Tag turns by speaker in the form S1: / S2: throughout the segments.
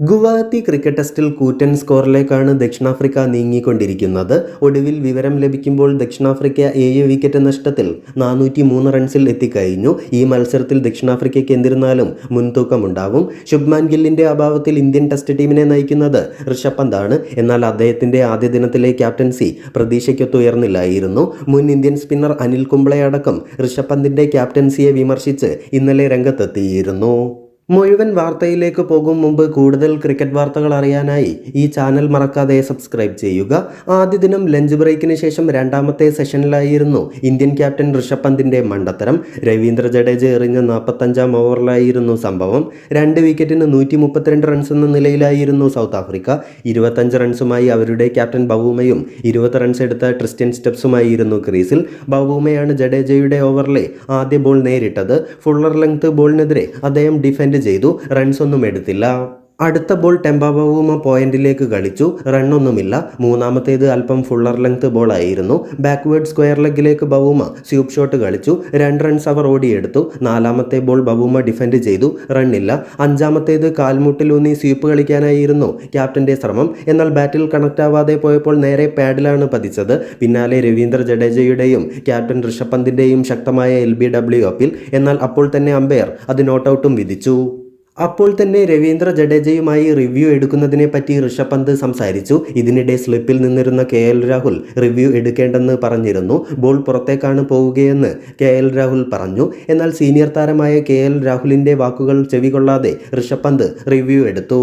S1: Guwahati cricket ടെസ്റ്റിൽ കൂറ്റൻ സ്കോറിലേക്കാണ് ദക്ഷിണാഫ്രിക്ക നീങ്ങിക്കൊണ്ടിരിക്കുന്നത്. ഒടുവിൽ വിവരം ലഭിക്കുമ്പോൾ ദക്ഷിണാഫ്രിക്ക ഏഴ് വിക്കറ്റ് നഷ്ടത്തിൽ നാനൂറ്റി മൂന്ന് റൺസിൽ എത്തിക്കഴിഞ്ഞു. ഈ മത്സരത്തിൽ ദക്ഷിണാഫ്രിക്കയ്ക്ക് എന്നിരുന്നാലും മുൻതൂക്കമുണ്ടാവും. ശുഭ്മാൻ ഗില്ലിന്റെ അഭാവത്തിൽ ഇന്ത്യൻ ടെസ്റ്റ് ടീമിനെ നയിക്കുന്നത് ഋഷഭ് പന്താണ് എന്നാൽ അദ്ദേഹത്തിന്റെ ആദ്യ ദിനത്തിലെ ക്യാപ്റ്റൻസി പ്രതീക്ഷയ്ക്കൊത്തുയർന്നില്ലായിരുന്നു. മുൻ ഇന്ത്യൻ സ്പിന്നർ അനിൽ കുംബ്ലെ അടക്കം ഋഷഭ് പന്തിന്റെ ക്യാപ്റ്റൻസിയെ വിമർശിച്ച് ഇന്നലെ രംഗത്തെത്തിയിരുന്നു. മുഴുവൻ വാർത്തയിലേക്ക് പോകും മുമ്പ് കൂടുതൽ ക്രിക്കറ്റ് വാർത്തകൾ അറിയാനായി ഈ ചാനൽ മറക്കാതെ സബ്സ്ക്രൈബ് ചെയ്യുക. ആദ്യ ദിനം ലഞ്ച് ബ്രേക്കിന് ശേഷം രണ്ടാമത്തെ സെഷനിലായിരുന്നു ഇന്ത്യൻ ക്യാപ്റ്റൻ ഋഷഭ് പന്തിന്റെ മണ്ടത്തരം. രവീന്ദ്ര ജഡേജ എറിഞ്ഞ നാൽപ്പത്തഞ്ചാം ഓവറിലായിരുന്നു സംഭവം. രണ്ട് വിക്കറ്റിന് നൂറ്റി മുപ്പത്തിരണ്ട് റൺസ് എന്ന നിലയിലായിരുന്നു സൗത്ത് ആഫ്രിക്ക. ഇരുപത്തഞ്ച് റൺസുമായി അവരുടെ ക്യാപ്റ്റൻ ബവൂമയും ഇരുപത് റൺസ് എടുത്ത ട്രിസ്റ്റ്യൻ സ്റ്റെപ്സുമായിരുന്നു ക്രീസിൽ. ബവൂമയാണ് ജഡേജയുടെ ഓവറിലെ ആദ്യ ബോൾ നേരിട്ടത്. ഫുള്ളർ ലെങ്ത് ബോളിനെതിരെ അദ്ദേഹം ഡിഫെൻഡ് ചെയ്തു റൺസ് ഒന്നും എടുത്തില്ല. അടുത്ത ബോൾ ടെമ്പാബൂമ പോയിന്റിലേക്ക് കളിച്ചു. റണ്ണൊന്നുമില്ല. മൂന്നാമത്തേത് അല്പം ഫുള്ളർ ലെങ്ത് ബോൾ ആയിരുന്നു. ബാക്ക്വേർഡ് സ്ക്വയർ ലെഗിലേക്ക് ബവുമ സ്യൂപ്പ് ഷോട്ട് കളിച്ചു. രണ്ട് റൺസ് അവർ ഓടിയെടുത്തു. നാലാമത്തെ ബോൾ ബവുമ ഡിഫെൻഡ് ചെയ്തു. റണ്ണില്ല. അഞ്ചാമത്തേത് കാൽമുട്ടിലൂന്നി സ്വീപ്പ് കളിക്കാനായിരുന്നു ക്യാപ്റ്റന്റെ ശ്രമം. എന്നാൽ ബാറ്റിൽ കണക്ട് ആവാതെ പോയപ്പോൾ നേരെ പാഡിലാണ് പതിച്ചത്. പിന്നാലെ രവീന്ദ്ര ജഡേജയുടെയും ക്യാപ്റ്റൻ ഋഷഭ് പന്തിന്റെയും ശക്തമായ എൽ ബി ഡബ്ല്യു അപ്പിൽ എന്നാൽ അപ്പോൾ തന്നെ അമ്പയർ അത് നോട്ടൌട്ടും വിധിച്ചു. അപ്പോൾ തന്നെ രവീന്ദ്ര ജഡേജയുമായി റിവ്യൂ എടുക്കുന്നതിനെ പറ്റി ഋഷഭ് പന്ത് സംസാരിച്ചു. ഇതിനിടെ സ്ലിപ്പിൽ നിന്നിരുന്ന കെ എൽ രാഹുൽ റിവ്യൂ എടുക്കേണ്ടെന്ന് പറഞ്ഞിരുന്നു. ബോൾ പുറത്തേക്കാണ് പോവുകയെന്ന് കെ എൽ രാഹുൽ പറഞ്ഞു. എന്നാൽ സീനിയർ താരമായ കെ എൽ രാഹുലിന്റെ വാക്കുകൾ ചെവികൊള്ളാതെ ഋഷഭ് പന്ത് റിവ്യൂ എടുത്തു.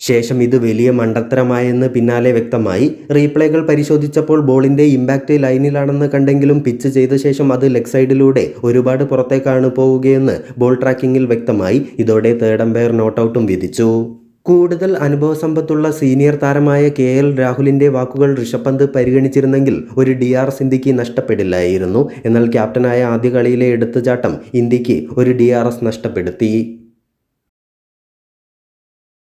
S1: ശേഷം ഇത് വലിയ മണ്ടത്തരമായെന്ന് പിന്നാലെ വ്യക്തമായി. റീപ്ലേകൾ പരിശോധിച്ചപ്പോൾ ബോളിന്റെ ഇമ്പാക്റ്റ് ലൈനിലാണെന്ന് കണ്ടെങ്കിലും പിച്ച് ചെയ്ത ശേഷം അത് ലെഗ് സൈഡിലൂടെ ഒരുപാട് പുറത്തേക്കാണ് പോവുകയെന്ന് ബോൾ ട്രാക്കിങ്ങിൽ വ്യക്തമായി. ഇതോടെ തേർഡ് അമ്പയർ നോട്ടൌട്ടും വിധിച്ചു. കൂടുതൽ അനുഭവസമ്പത്തുള്ള സീനിയർ താരമായ കെ എൽ രാഹുലിന്റെ വാക്കുകൾ ഋഷഭ് പന്ത് പരിഗണിച്ചിരുന്നെങ്കിൽ ഒരു ഡി ആർ സിന്ധിക്ക് നഷ്ടപ്പെടില്ലായിരുന്നു. എന്നാൽ ക്യാപ്റ്റനായ ആദ്യ കളിയിലെ എടുത്തുചാട്ടം ഇന്ത്യയ്ക്ക് ഒരു ഡി നഷ്ടപ്പെടുത്തി.